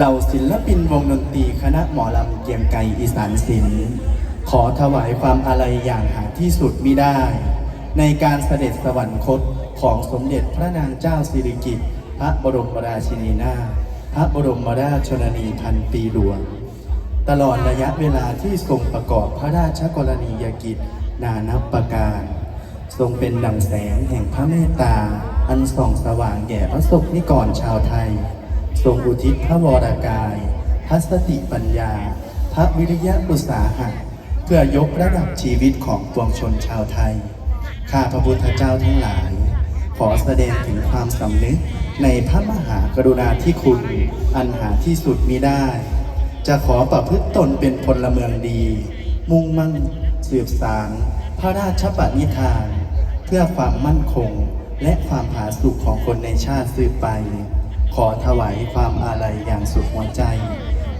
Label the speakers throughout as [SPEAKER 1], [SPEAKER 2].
[SPEAKER 1] เหล่าศิลปินวงดนตรีคณะหมอลำเกียงไกอีสานศิลป์ขอถวายความอาลัยอย่างหาที่สุดมิได้ ในการเสด็จสวรรคตของสมเด็จพระนางเจ้าสิริกิติ์พระบรมราชินีนาถพระบรมราชชนนีพันปีหลวง ตลอดระยะเวลาที่ทรงประกอบพระราชกรณียกิจนานับประการ ทรงเป็นดังแสงแห่งพระเมตตา อันส่องสว่างแก่พระสกนิกรชาวไทย ทรงอุทิศพระวรากายพระสติปัญญา พระวิริยะอุตสาหะ เพื่อยกระดับชีวิตของปวงชนชาวไทย ข้าพระพุทธเจ้าทั้งหลาย ขอแสดงถึงความสำนึกในพระมหากรุณาธิคุณ อันหาที่สุดมิได้ จะขอประพฤติตนเป็นพลเมืองดี มุ่งมั่นสืบสารพระราชปณิธาน เพื่อความมั่นคงและความผาสุกของคนในชาติสืบไป ขอถวายความอาลัยอย่างสุดหัวใจ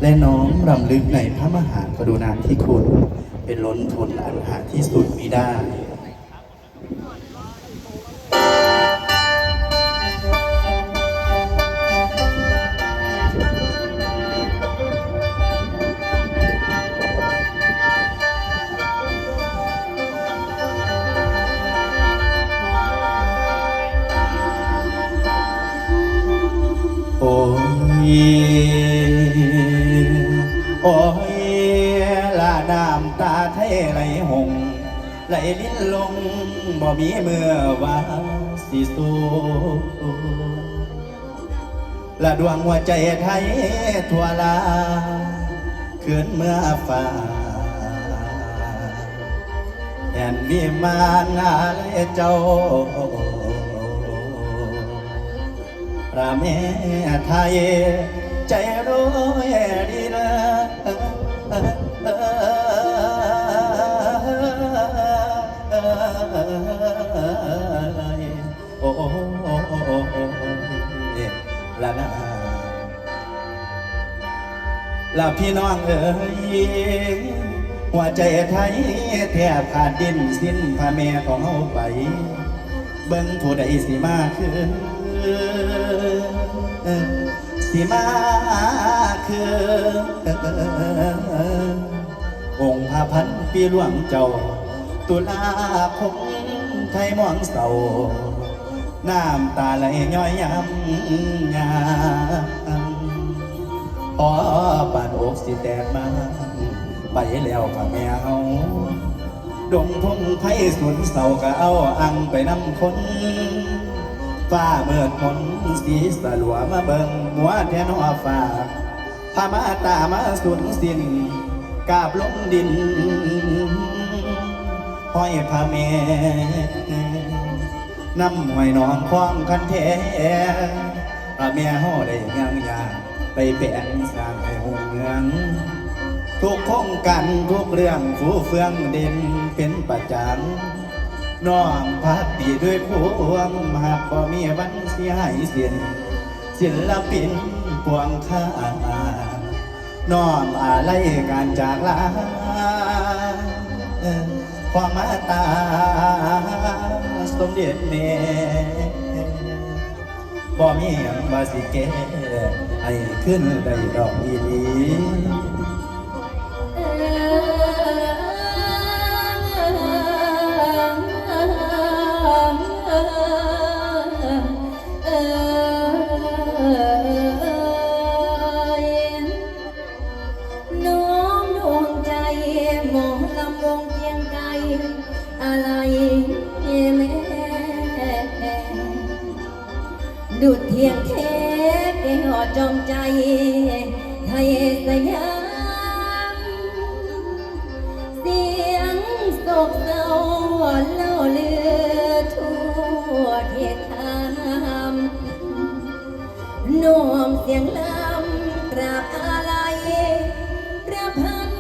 [SPEAKER 1] และน้อมรำลึกในพระมหากรุณาธิคุณ เป็นล้นทนอันหาที่สุดมิได้ โอ้ยลาน้ำตาไทไหลหงไหลลิ้นลงบ่มีเมื่อว่าสิสูละดวงหัวใจไทยทั่วลาคืนเมื่อฟ้าแอนวิมานอาเลเจ้า พระแม่ไทยใจรู้ดีนะโอ้ละนาลาพี่น้องเอ๋ยหัวใจไทยแทบขาดดินสิ้นพระแม่ของเฮาไป เบิ่งผู้ใดสิมาคือ สิมาคือองค์พระพันปีหลวงเจ้า ตุลาคมไทยมองเศร้าน้ำตาไหลย้อยยำยามพอปานอกสิแตกมาไปแล้วพ่อแม่เฮาดงพงไผ่สวนเสาก็เอาอังไปนำคน ฟ้าเมื่อมนสีสลัวมาเบิงหัวแทนหัวฟ้าพามาตามาสุนสินกาบลงดินห้อยพาเมน้ำห้อยนองคล้องคันแท้พาเมียห่อได้งางยาไปแปลงสร้างให้หงเมืองทุกโครงกันทุกเรื่องผู้เฟืองเด่นเป็นประจัน น้อมพักดีด้วยพวงหากบ่มีวันเสียหายเสียนศิลปินพวงข้าน้อมอะไรการจากลาความมาตาสมเด็จแม่บ่มีหยังว่าสิแก้ให้ขึ้นได้ดอกอีหลี
[SPEAKER 2] ดุดเทียนเทพได้หอดจอมใจไทยสยามเสียงโศกเศร้าเล่าเลือทั่วเทียทามโน้มเสียงลำกราบอะไรพระพัน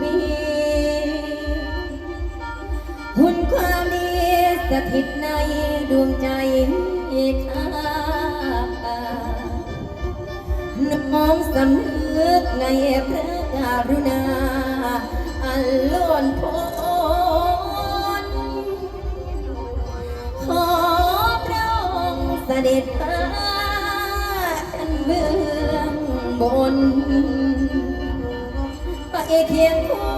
[SPEAKER 2] ปีหุ่นความดีสถิตในดวงใจ ข้าน้อมสำนึกในพระกรุณา อันล้นพ้นขอพระองค์เสด็จพาท่านเมืองลไปเคียงคู่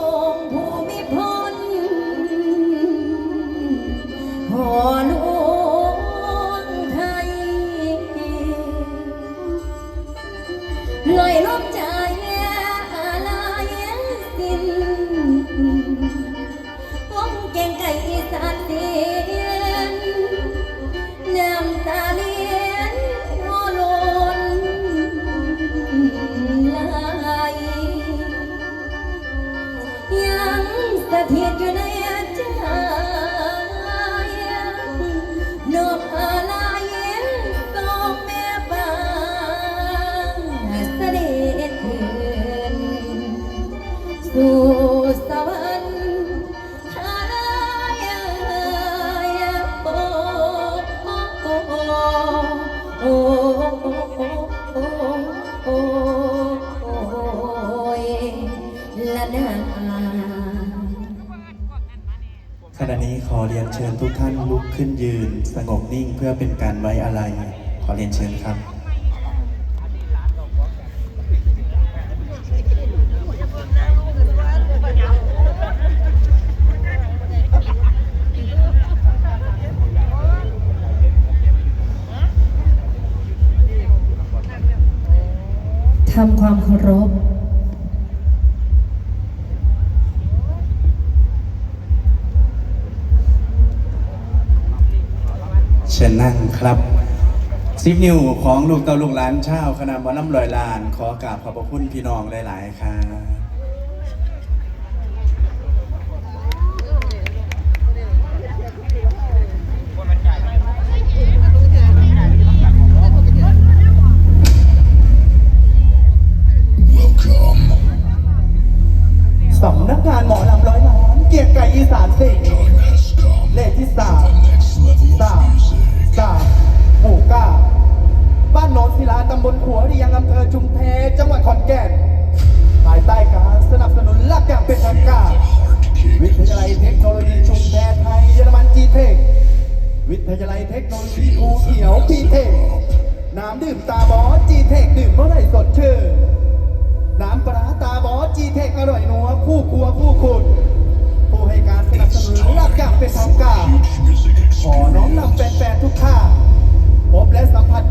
[SPEAKER 2] องค์ภูมิพลหอ ลอยลมใจอ นา
[SPEAKER 1] ขณะนี้ขอเรียนเชิญทุกท่านลุกขึ้นยืน สงบนิ่งเพื่อเป็นการไว้อาลัยขอเรียนเชิญครับ
[SPEAKER 2] ทำความเคารพ
[SPEAKER 1] เชิญนั่งครับซิปนิวของลูกเต้าลูกหลานชาวคณะมอลำลอยลาน ขอกราบขอบพระคุณพี่น้องหลาย ๆ ครับ โนโลยีภูเขียวพีเทคน้ำดื่มตาบอสจีเทคดื่มเมื่อไหร่สดชื่นน้ำปลาร้าตาบอสจีเทคอร่อยนัวคู่ครัวคู่คุณผู้ให้การสนับสนุนหลักอย่างเป็นทางการขอน้อมนำแฟนๆทุกท่านพบและสัมผัส